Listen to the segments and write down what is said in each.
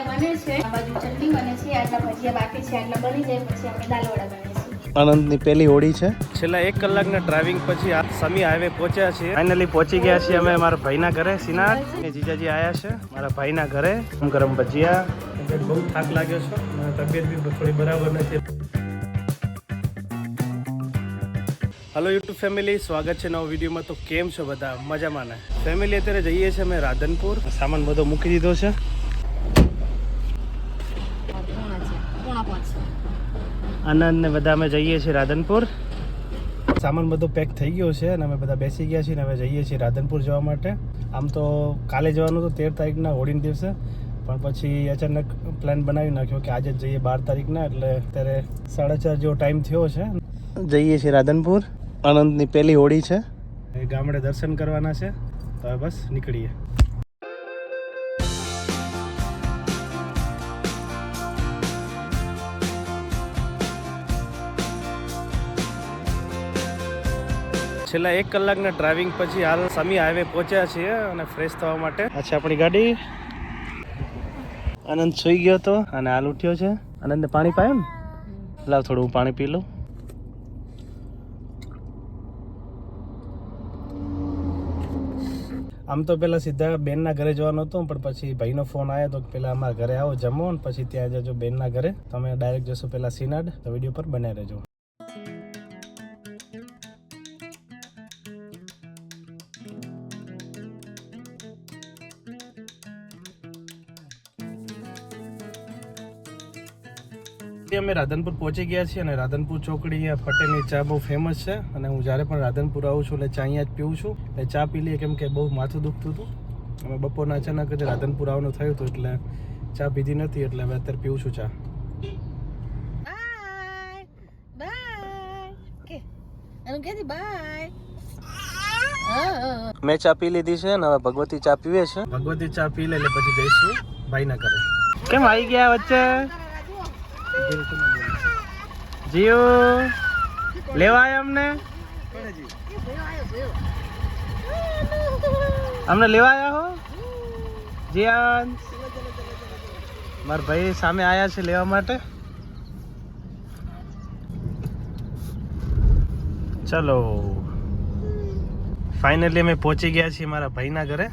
ભજીયા બને છે આ બાજુ ચટણી બને છે આટલા ભજીયા બાકી છે આટલા બની જાય પછી આપણે દાલવડા બને આનંદની પહેલી હોળી છે. છેલ્લા એક કલાકના ડ્રાઇવિંગ પછી આ સમી હાઈવે પહોંચ્યા છીએ. ફાઇનલી પહોંચી ગયા છીએ અમે મારા ભાઈના ઘરે સિનાર. ને જીજાજી આવ્યા છે મારા ભાઈના ઘરે. ગરમ ગરમ ભજીયા. તબિયત બહુ થાક લાગ્યો છે. અને તબિયત બી થોડી બરાબર નથી. હલો યુટ્યુબ ફેમિલી સ્વાગત છે નવા વિડીયોમાં. તો કેમ છો બધા? મજામાં ને? ફેમિલી અત્યારે જઈએ છીએ અમે રાધનપુર. સામાન બધો મૂકી દીધો છે. આનંદ ને બધા અમે જઈએ છીએ રાધનપુર. સામાન બધો પેક થઈ ગયો છે અને અમે બધા બેસી ગયા છીએ અને હવે જઈએ છીએ રાધનપુર જવા માટે. આમ તો કાલે જવાનું હતું તેર તારીખના હોળીના દિવસે પણ પછી અચાનક પ્લાન બનાવી નાખ્યો કે આજે જ જઈએ બાર તારીખના એટલે અત્યારે સાડા ચાર જેવો ટાઈમ થયો છે. જઈએ છીએ રાધનપુર. આનંદની પહેલી હોળી છે. એ ગામડે દર્શન કરવાના છે તો બસ નીકળીએ. છેલ્લા એક કલાકના ડ્રાઇવિંગ પછી હાલ સમી હાઈવે પહોંચ્યા છીએ અને ફ્રેશ થવા માટે. આ છે આપણી ગાડી. આનંદ સૂઈ ગયો હતો અને હાલ ઉઠ્યો છે. આનંદને પાણી પાય એમ? લાવ થોડું હું પાણી પી લઉં. આમ તો પેલા સીધા બેનના ઘરે જવાનું હતું, પણ પછી ભાઈનો ફોન આવ્યો તો પહેલાં અમારા ઘરે આવો જમો ને પછી ત્યાં જજો બેનના ઘરે. તમે ડાયરેક્ટ જશો પેલા સિનાડ, તો વીડિયો પર બનાવી રહેજો. અમે રાધનપુર પહોંચી ગયા છીએ અને રાધનપુર ચોકડી પટેલની ચા બહુ ફેમસ છે. અને હું જ્યારે પણ રાધનપુર આવું છું એટલે ચા અહીંયા જ પીવું છું. એટલે ચા પી લઈએ કેમ કે બહુ માથું દુખતું હતું. અમે બપોરના અચાનક જ રાધનપુર આવવાનું થયું હતું એટલે ચા પીધી નથી એટલે હવે અત્યારે પીવું છું ચા. મેં ચા પી લીધી છે અને હવે ભગવતી ચા પીવે છે. ભગવતી ચા પી લે એટલે પછી જઈશું ભાઈના ઘરે. કેમ આવી ગયા વચ્ચે? જીઓ લેવા આવ્યા અમને? અમને લેવા આવ્યા હો જીયાન. મારા ભાઈ સામે આવ્યા છે લેવા માટે. ચલો. ફાઇનલી અમે પહોંચી ગયા છીએ મારા ભાઈના ઘરે.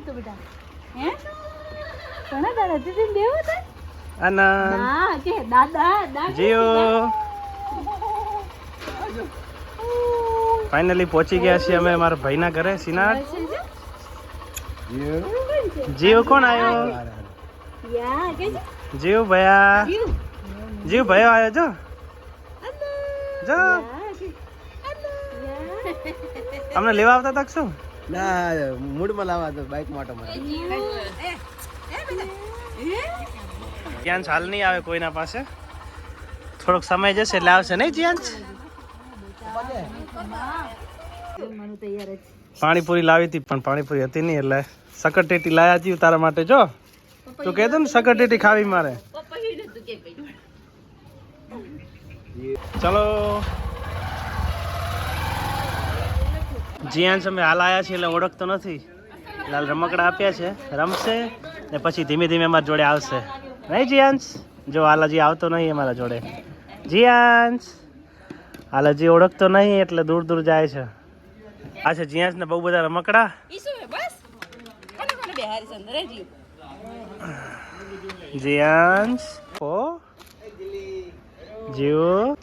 ઓળખતો બેટા. હે? ઘણા દાદા દીદી દેવો તે. આનંદ. હા કે દાદા દાદા જીઓ. ફાઇનલી પહોંચી ગયા છીએ અમે મારા ભાઈના ઘરે સિનાર જીવ કોણ આવ્યો જીવ ભયા. જીવ જીવ ભયો આવ્યો જો. જો. અમને લેવા આવતા તક શું? ના મૂડમાં લાવવા તો બાઇક માટે મારે જ્યાં હાલ નહીં આવે કોઈના પાસે. થોડોક સમય જશે એટલે આવશે નહીં જ્યાં જ પાણીપુરી લાવી હતી પણ પાણીપુરી હતી નહીં એટલે સકરટેટી લાયા હતી તારા માટે જો. તું કહે ને સકરટેટી ખાવી મારે. ચલો. જીયાંશ અમે હાલ આવ્યા છીએ એટલે ઓળખતો નથી. લાલ રમકડા આપ્યા છે રમશે ને પછી ધીમે ધીમે અમારા જોડે આવશે. નહીં જીયાંશ? જો હાલજી આવતો નહીં અમારા જોડે. જીયાંશ? હાલજી ઓળખતો નહીં એટલે દૂર દૂર જાય છે. આ છે જીયાંશ ને બહુ બધા રમકડા. જીયાંશ? ઓ? જીવો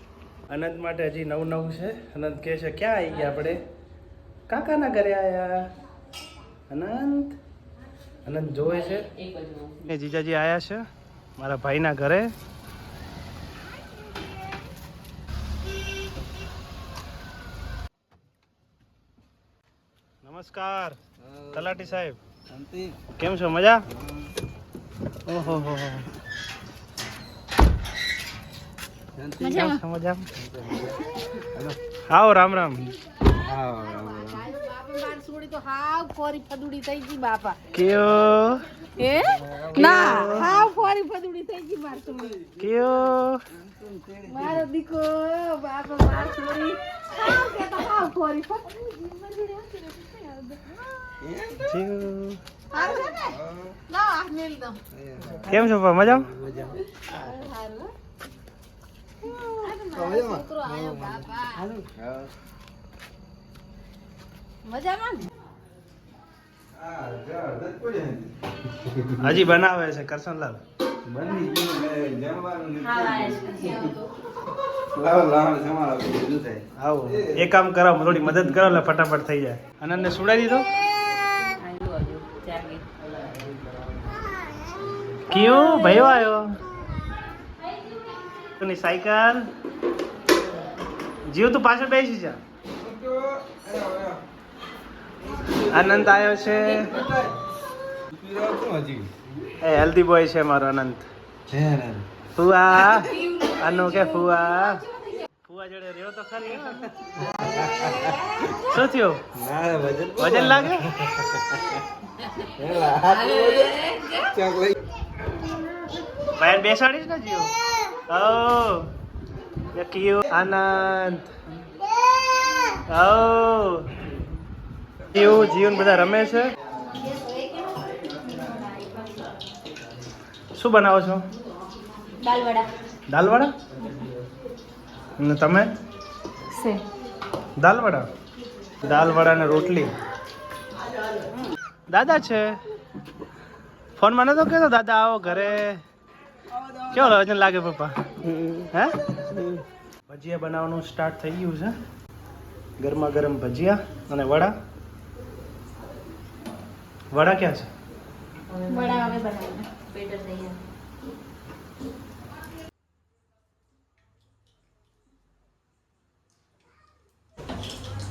અનંત માટે હજી નવું નવું છે. અનંત કહે છે ક્યાં આવી ગયા આપણે? કાકાના ઘરે આયા? અનંત? અનંત જોવે છે? ને જીજાજી આયા છે મારા ભાઈના ઘરે. નમસ્કાર તલાટી સાહેબ. કેમ છો મજા? ઓહો હો હો. આવો રામ રામ. આવો રામ. રામ તો હાવ ફોરી ફદુડી થઈ ગઈ બાપા. કેયો હે? ના હાવ ફોરી ફદુડી થઈ ગઈ માર છોડી. કયો મારો દીકો બાપા માર છોડી. હાવ કે તો હાવ ફોરી ફદુડી કેમ છો ને લાવ છો હજી બનાવે છે કરશનલાલ. આવો એક કામ કરો થોડી મદદ કરો એટલે ફટાફટ થઈ જાય. આનંદને સુડાઈ દીધો? ક્યું? ભાઈ આવ્યો. ની સાયકલ. જીવ તું પાછળ બેસી જા. આનંદ આવ્યો છે. એ હેલ્ધી બોય છે મારો અનંત ફુવા. અનુ કે ફુવા. ફુવા જોડે રહ્યો તો ખરી શું થયું? વજન લાગે? બેસાડીશ ને જીઓ? ઓ આનંદ. ઓ જીવ જીવન બધા રમે છે? શું બનાવો છો? દાલવડા. ને તમે? દાલવડા? દાલવડા ને રોટલી? દાદા છે. ફોન મને તો કહેતો દાદા આવો ઘરે. કેવો વજન લાગે પપ્પા? હે? ભજીયા બનાવવાનું સ્ટાર્ટ થઈ ગયું છે. ગરમા ગરમ ભજીયા અને વડા. વડા ક્યાં છે? વડા હવે બનાવવાના. બેટર તૈયાર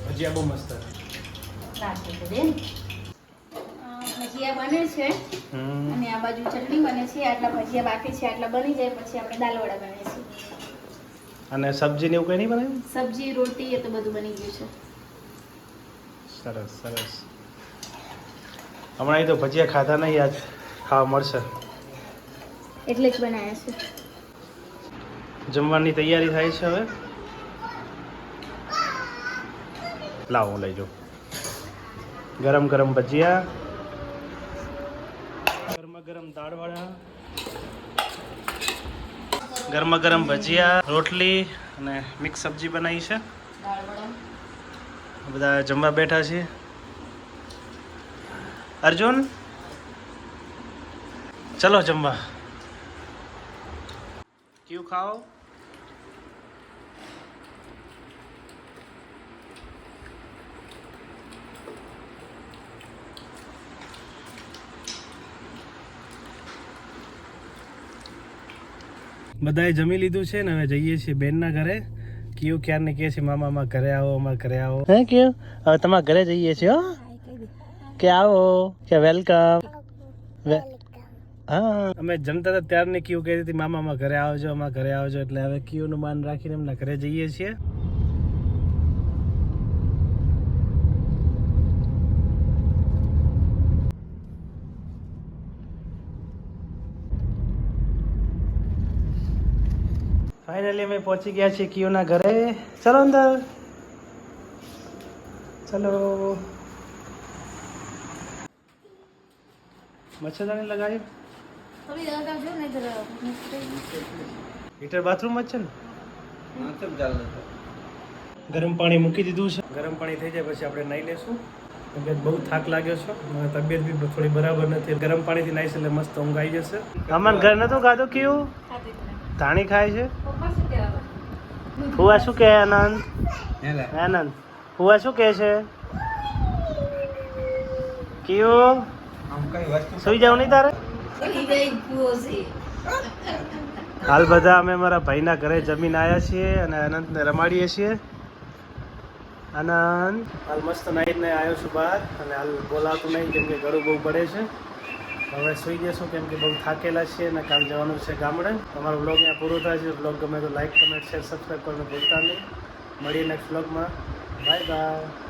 ભજીયા બહુ મસ્ત ભજીયા બને છે અને આ બાજુ ચટણી બને છે આટલા ભજીયા બાકી છે આટલા બની જાય પછી આપણે દાલવડા બને છે અને સબ્જી ને એવું કઈ નહીં બનાવ્યું? સબ્જી રોટી એ તો બધું બની ગયું છે. સરસ સરસ. હમણાં એ તો ભજીયા ખાધા નહીં આજ ખાવા મળશે. એટલે જ બનાવ્યા છે. જમવાની તૈયારી થાય છે હવે? લાવો હું લઈ જાઉં. ગરમ ગરમ ભજીયા. ગરમા ગરમ દાળવાળા. ગરમા ગરમ ભજીયા રોટલી અને મિક્સ સબ્જી બનાવી છે. બધા જમવા બેઠા છે અર્જુન? ચલો જમવા. ક્યુ ખાઓ? બધાએ જમી લીધું છે ને હવે જઈએ છીએ બેનના ઘરે. કયું ક્યારને કહે છે મામા માં ઘરે આવો અમારા ઘરે આવો. હે કયું? હવે તમારા ઘરે જઈએ છીએ હો. કે આવો કે વેલકમ. હા. અમે જમતા હતા ત્યારને કયું કહેતી હતી મામા અમારા ઘરે આવજો અમારા ઘરે આવજો. એટલે હવે કયુંનું માન રાખીને એમના ઘરે જઈએ છીએ. ફાઇનલી અમે પહોંચી ગયા છીએ કિયુના ઘરે. ચલો અંદર. ચલો. મચ્છરદાની લગાવી? હીટર બાથરૂમ જ છે ને? ગરમ પાણી મૂકી દીધું છે. ગરમ પાણી થઈ જાય પછી આપણે નાહી લેશું. તબિયત બહુ થાક લાગ્યો છે. અને તબિયત બી થોડી બરાબર નથી. ગરમ પાણીથી નાહીશ એટલે મસ્ત ઊંઘ આવી જશે. અમન ઘર નતો ખાધું કેવું ધાણી ખાય છે? ફુવા શું કહે આનંદ? આનંદ. ફુવા શું કહે છે? કયું? સુઈ જાવ નહીં તારે? હાલ બધા અમે મારા ભાઈના ઘરે જમીન આવ્યા છીએ અને અનંતને રમાડીએ છીએ. આનંદ હાલ મસ્ત નાઈને આવ્યો છું બહાર અને હાલ બોલાતું નહીં કેમ કે ગળું બહુ પડે છે. હવે સુઈ જશું કેમ કે બહુ થાકેલા છીએ અને કાલ જવાનું છે ગામડે. તમારો બ્લોગ અહીંયા પૂરો થાય છે. બ્લોગ ગમે તો લાઈક કમેન્ટ શેર સબસ્ક્રાઈબ કરવાનું ભૂલતા નહીં. મળીએ નેક્સ્ટ બ્લોગમાં બાય બાય